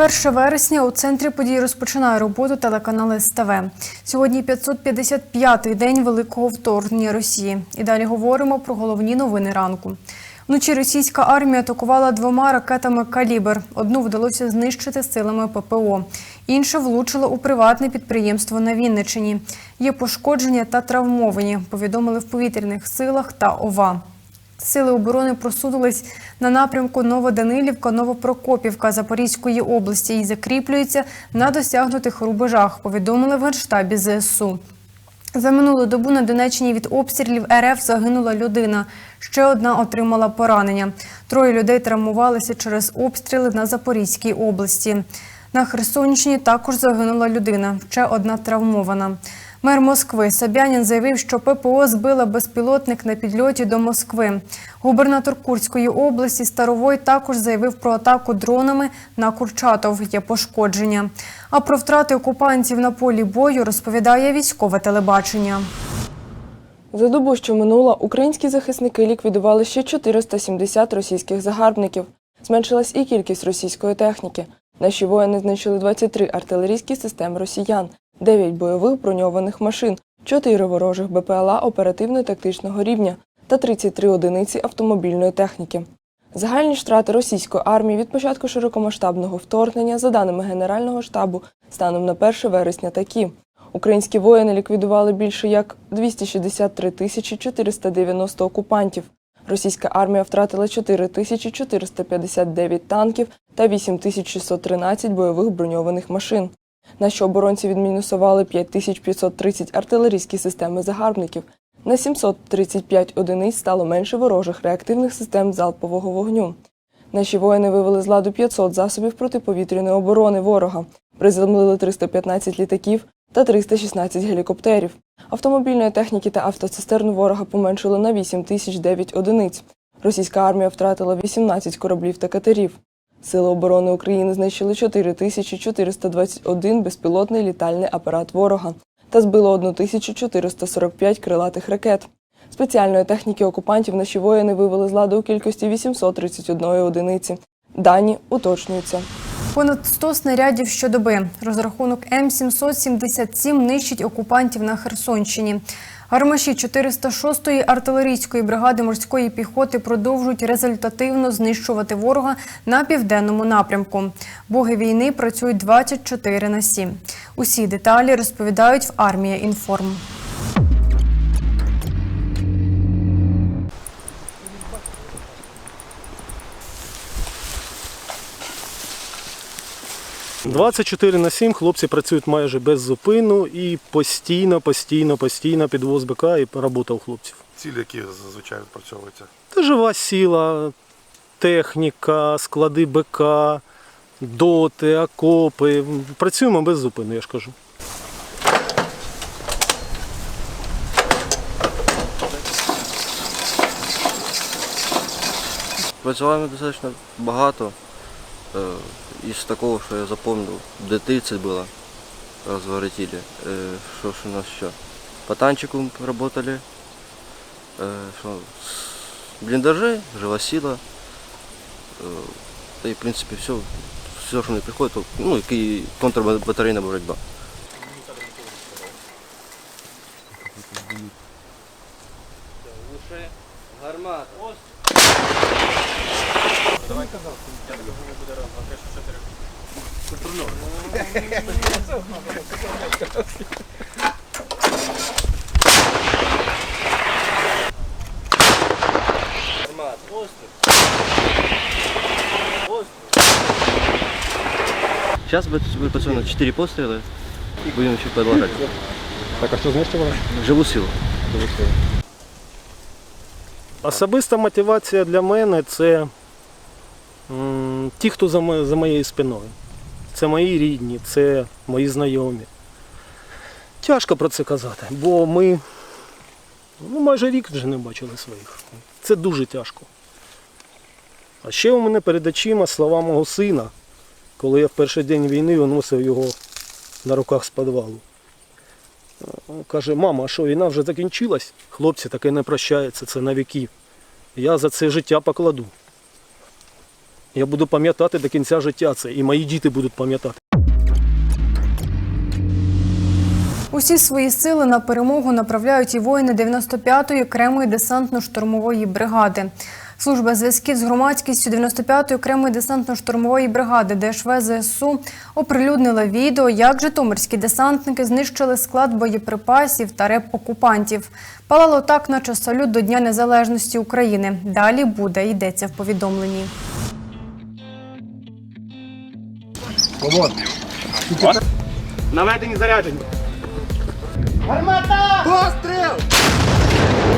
1 вересня у центрі подій розпочинає роботу телеканал СТВ. Сьогодні 555-й день великого вторгнення Росії. І далі говоримо про головні новини ранку. Вночі російська армія атакувала двома ракетами «Калібр». Одну вдалося знищити силами ППО. Інша влучила у приватне підприємство на Вінниччині. Є пошкодження та травмовані, повідомили в повітряних силах та ОВА. Сили оборони просунулись на напрямку Новоданилівка, Новопрокопівка Запорізької області і закріплюються на досягнутих рубежах, повідомили в Генштабі ЗСУ. За минулу добу на Донеччині від обстрілів РФ загинула людина. Ще одна отримала поранення. Троє людей травмувалися через обстріли на Запорізькій області. На Херсонщині також загинула людина, ще одна травмована. Мер Москви Собянін заявив, що ППО збила безпілотник на підльоті до Москви. Губернатор Курської області Старовой також заявив про атаку дронами на Курчатов. Є пошкодження. А про втрати окупантів на полі бою розповідає військове телебачення. За добу, що минула, українські захисники ліквідували ще 470 російських загарбників. Зменшилась і кількість російської техніки. Наші воїни знищили 23 артилерійські системи росіян, 9 бойових броньованих машин, 4 ворожих БПЛА оперативно-тактичного рівня та 33 одиниці автомобільної техніки. Загальні ж втрати російської армії від початку широкомасштабного вторгнення, за даними Генерального штабу, станом на 1 вересня такі. Українські воїни ліквідували більше як 263 тисячі 490 окупантів. Російська армія втратила 4 тисячі 459 танків та 8 тисяч 613 бойових броньованих машин. Наші оборонці відмінусували 5530 артилерійські системи загарбників. На 735 одиниць стало менше ворожих реактивних систем залпового вогню. Наші воїни вивели з ладу 500 засобів протиповітряної оборони ворога, приземлили 315 літаків та 316 гелікоптерів. Автомобільної техніки та автоцистерн ворога поменшили на 8 тисяч 9 одиниць. Російська армія втратила 18 кораблів та катерів. Сили оборони України знищили 4421 безпілотний літальний апарат ворога та збило 1445 крилатих ракет. Спеціальної техніки окупантів наші воїни вивели з ладу у кількості 831 одиниці. Дані уточнюються. Понад 100 снарядів щодоби. Розрахунок М777 нищить окупантів на Херсонщині. Гармаші 406-ї артилерійської бригади морської піхоти продовжують результативно знищувати ворога на південному напрямку. Боги війни працюють 24 на 7. Усі деталі розповідають в армія інформ. – 24 на 7 хлопці працюють майже без зупину і постійно, постійно, постійно підвоз БК і робота у хлопців. Цілі, які зазвичай відпрацьовуються. Це жива сила, техніка, склади БК, доти, окопи. Працюємо без зупину, я ж кажу. Працювали достатньо багато. Із такого, що я запомнив, Д-30 было, разворотили. Что ж у нас еще? По танчику работали. Е, Что? с Блиндажей, жива сила. Е, Да и в принципе все, все, что мне приходит, ну и контрбатарейная борьба. Гармат, Ось. Давай казав, я тобі Сейчас будет пацаны 4 пострела и будем еще продолжать. Так, а що знищували? Живу силу. Дуже сильно. Особиста мотивація для мене це ті, хто за моєю спиною. Це мої рідні, це мої знайомі. Тяжко про це казати, бо ми ну, майже рік вже не бачили своїх. Це дуже тяжко. А ще у мене перед очима слова мого сина, коли я в перший день війни виносив його на руках з підвалу. Каже, мама, а що війна вже закінчилась? Хлопці, таке не прощається, це на віки. Я за це життя покладу. Я буду пам'ятати до кінця життя це, і мої діти будуть пам'ятати. Усі свої сили на перемогу направляють і воїни 95-ї окремої десантно-штурмової бригади. Служба зв'язків з громадськістю 95-ї окремої десантно-штурмової бригади ДШВ ЗСУ оприлюднила відео, як житомирські десантники знищили склад боєприпасів та реп окупантів. Палало так, наче салют до Дня Незалежності України. Далі буде йдеться в повідомленні. Наведені заряджені. You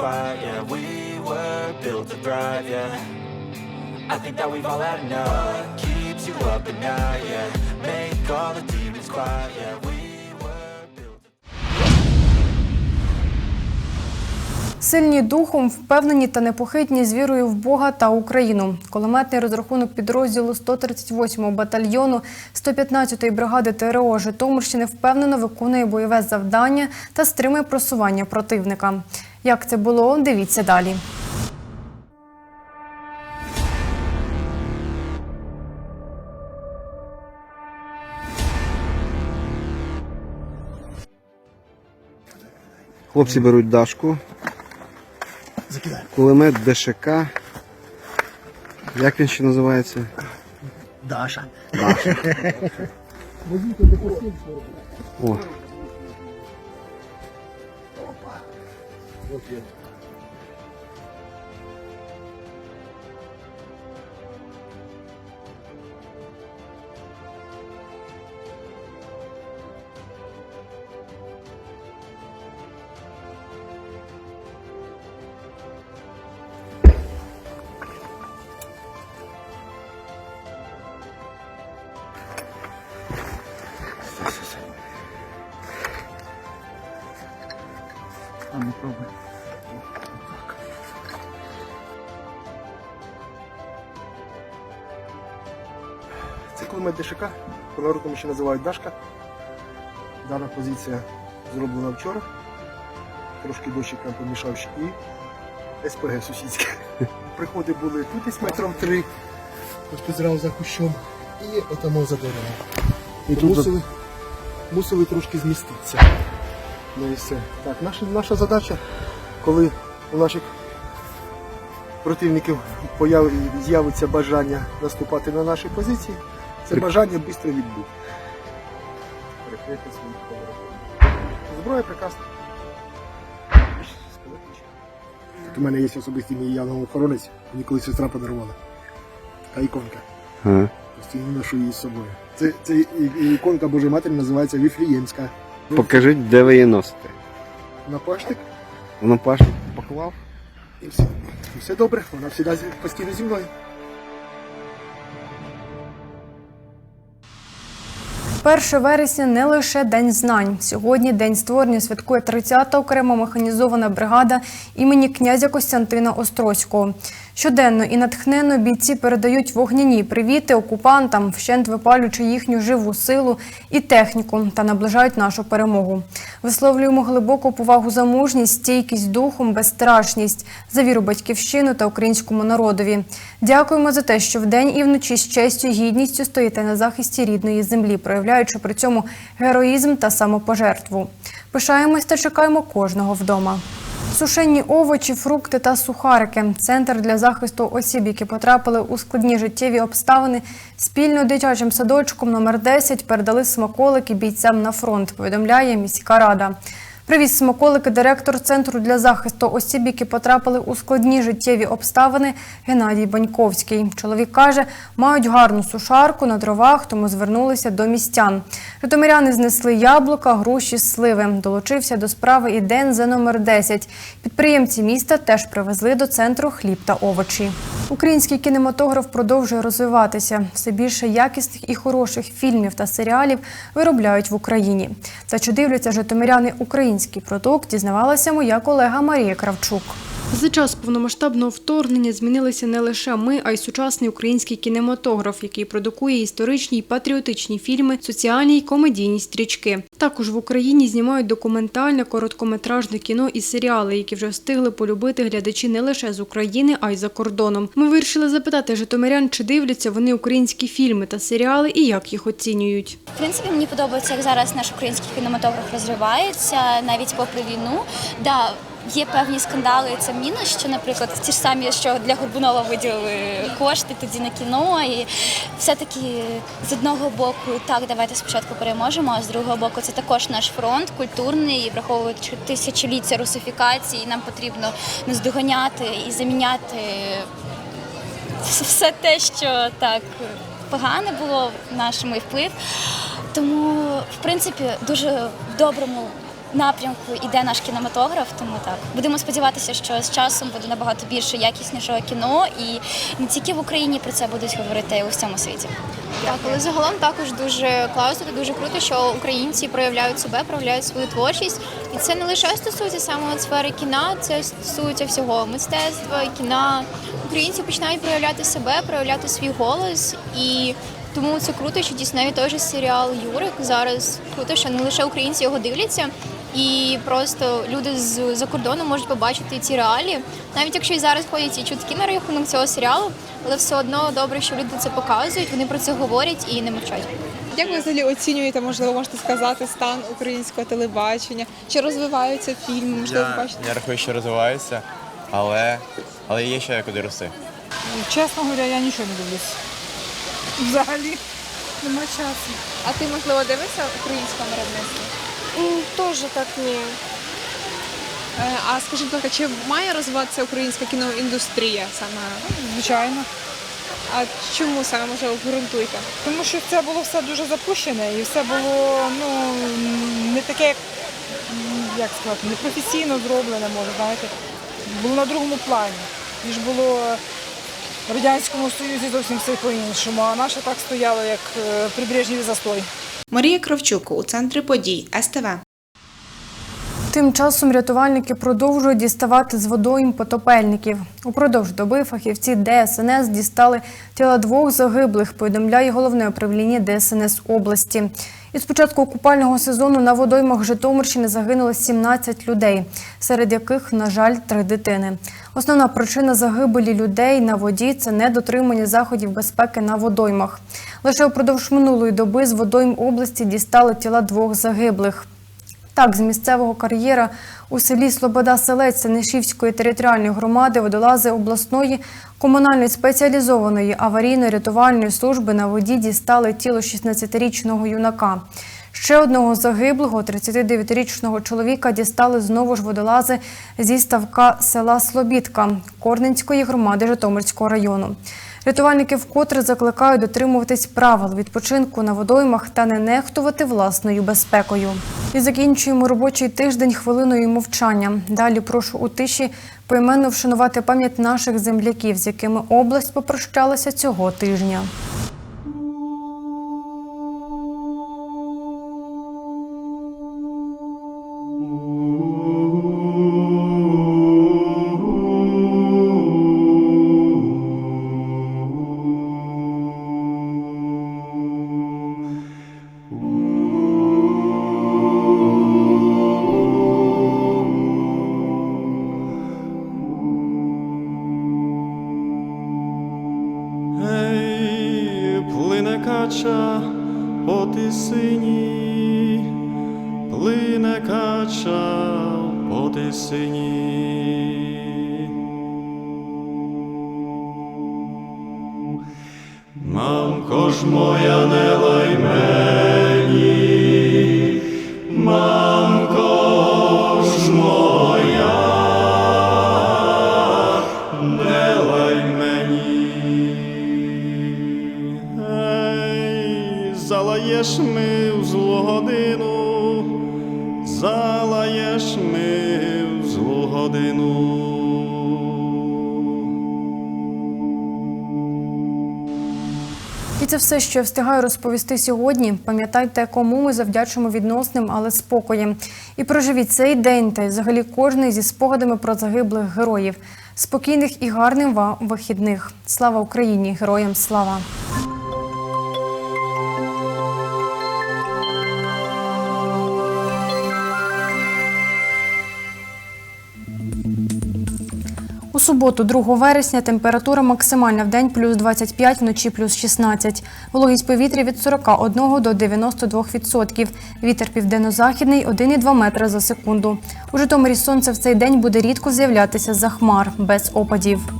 quiet, yeah. We were built to thrive, yeah. I think that we've all had enough. What keeps you up at night, yeah? Make all the demons quiet, yeah. We Сильні духом, впевнені та непохитні з вірою в Бога та Україну. Кулеметний розрахунок підрозділу 138-го батальйону 115-ї бригади ТРО Житомирщини впевнено виконує бойове завдання та стримує просування противника. Як це було, дивіться далі. Хлопці беруть дашку. Кулемет ДШК. Як він ще називається? Даша. О. А Кулемет ДШК, по народному ще називають Дашка. Дана позиція зроблена вчора. Трошки дощик нам помішав ще і СПГ сусідське. Приходи були тут десь метром три, ось тут зразу за кущом, і отамо за деревом. І тут за- мусили, мусили трошки зміститися. Ну і все. Так, наша, наша задача, коли у наших противників з'явиться бажання наступати на наші позиції, це бажання швидко відбути. Перекрити свої поворотів. Зброя прекрасна. Тут у мене є особистий мій янголохоронець, мені колись сестра подарувала. Така іконка. Ага. Постійно ношу її з собою. Це, це іконка Божої Матері називається Віфліємська. Покажіть, де ви її носите. На паштик Воно пашник поклав. і все. І все добре, вона завжди постійно зі мною. 1 вересня не лише День знань. Сьогодні день створення святкує 30-та окрема механізована бригада імені князя Костянтина Острозького. Щоденно і натхненно бійці передають вогняні привіти окупантам, вщент випалюючи їхню живу силу і техніку та наближають нашу перемогу. Висловлюємо глибоку повагу за мужність, стійкість духом, безстрашність, за віру батьківщину та українському народові. Дякуємо за те, що вдень і вночі з честю і гідністю стоїте на захисті рідної землі, проявляючи при цьому героїзм та самопожертву. Пишаємось та чекаємо кожного вдома. Сушені овочі, фрукти та сухарики. Центр для захисту осіб, які потрапили у складні життєві обставини, спільно дитячим садочком номер 10 передали смаколики бійцям на фронт. Повідомляє міська рада. Привіз смаколики директор центру для захисту осіб, які потрапили у складні життєві обставини Геннадій Баньковський. Чоловік каже, мають гарну сушарку на дровах, тому звернулися до містян. Житомиряни знесли яблука, груші, сливи. Долучився до справи і ден за номер 10. Підприємці міста теж привезли до центру хліб та овочі. Український кінематограф продовжує розвиватися. Все більше якісних і хороших фільмів та серіалів виробляють в Україні. Та чи дивляться житомиряни український продукт, дізнавалася моя колега Марія Кравчук. За час повномасштабного вторгнення змінилися не лише ми, а й сучасний український кінематограф, який продукує історичні й патріотичні фільми, соціальні й комедійні стрічки. Також в Україні знімають документальне, короткометражне кіно і серіали, які вже встигли полюбити глядачі не лише з України, а й за кордоном. Ми вирішили запитати житомирян, чи дивляться вони українські фільми та серіали і як їх оцінюють. В принципі, мені подобається, як зараз наш український кінематограф розвивається, навіть попри війну. Да, є певні скандали, і це мінус, що, наприклад, ті ж самі, що для Горбунова виділили кошти тоді на кіно, і все-таки з одного боку, так, давайте спочатку переможемо, а з другого боку, це також наш фронт культурний, і враховуючи тисячоліття русифікації, нам потрібно наздоганяти і заміняти все те, що так погане було в нашому і вплив. Тому, в принципі, дуже в доброму напрямку йде наш кінематограф. Тому так будемо сподіватися, що з часом буде набагато більше якіснішого кіно, і не тільки в Україні про це будуть говорити, й у всьому світі. Так, але загалом також дуже класно та дуже круто, що українці проявляють себе, проявляють свою творчість. І це не лише стосується саме сфери кіна, це стосується всього мистецтва, кіна. Українці починають проявляти себе, проявляти свій голос. І тому це круто, що дійсно же серіал Юрик зараз круто, що не лише українці його дивляться. І просто люди з за кордону можуть побачити ці реалії, навіть якщо і зараз ходять ці чутки на рахунок цього серіалу, але все одно добре, що люди це показують, вони про це говорять і не мовчать. Як ви взагалі оцінюєте, можливо, можете сказати, стан українського телебачення? Чи розвиваються фільми? Можливо, Я, бачите? я рахую, що розвиваюся, але, але є ще куди рости. Чесно говоря, я нічого не дивлюсь. Взагалі нема часу. А ти, можливо, дивишся українського виробництва? Теж так ні. Е, А скажіть, будь ласка, чи має розвиватися українська кіноіндустрія саме? Звичайно, А чому саме може обґрунтуйте? тому що це було все дуже запущене і все було ну, не таке, як, як сказати, непрофесійно зроблене, може, знаєте. Було на другому плані, ніж було в Радянському Союзі зовсім все по-іншому, а наше так стояло, як е, прибережній застой. Марія Кравчук у центрі подій СТВ. Тим часом рятувальники продовжують діставати з водойм потопельників. Упродовж доби фахівці ДСНС дістали тіла двох загиблих, повідомляє головне управління ДСНС області. Із початку купального сезону на водоймах Житомирщини загинуло 17 людей, серед яких, на жаль, три дитини. Основна причина загибелі людей на воді це недотримання заходів безпеки на водоймах. Лише упродовж минулої доби з водойм області дістали тіла двох загиблих. Так, з місцевого кар'єра у селі Слобода Селець Нишівської територіальної громади водолази обласної комунальної спеціалізованої аварійно-рятувальної служби на воді дістали тіло 16-річного юнака. Ще одного загиблого, 39-річного чоловіка, дістали знову ж водолази зі ставка села Слобідка Корненської громади Житомирського району. Рятувальники вкотре закликають дотримуватись правил відпочинку на водоймах та не нехтувати власною безпекою. І закінчуємо робочий тиждень хвилиною мовчання. Далі прошу у тиші поіменно вшанувати пам'ять наших земляків, з якими область попрощалася цього тижня. Все, що я встигаю розповісти сьогодні. Пам'ятайте, кому ми завдячуємо відносним, але спокоєм. І проживіть цей день та й взагалі кожний зі спогадами про загиблих героїв. Спокійних і гарних вам вихідних. Слава Україні! Героям слава! Суботу, 2 вересня, температура максимальна в день плюс 25, вночі плюс 16. Вологість повітря від 41 до 92%. Вітер південно-західний 1,2 метра за секунду. У Житомирі сонце в цей день буде рідко з'являтися за хмар, без опадів.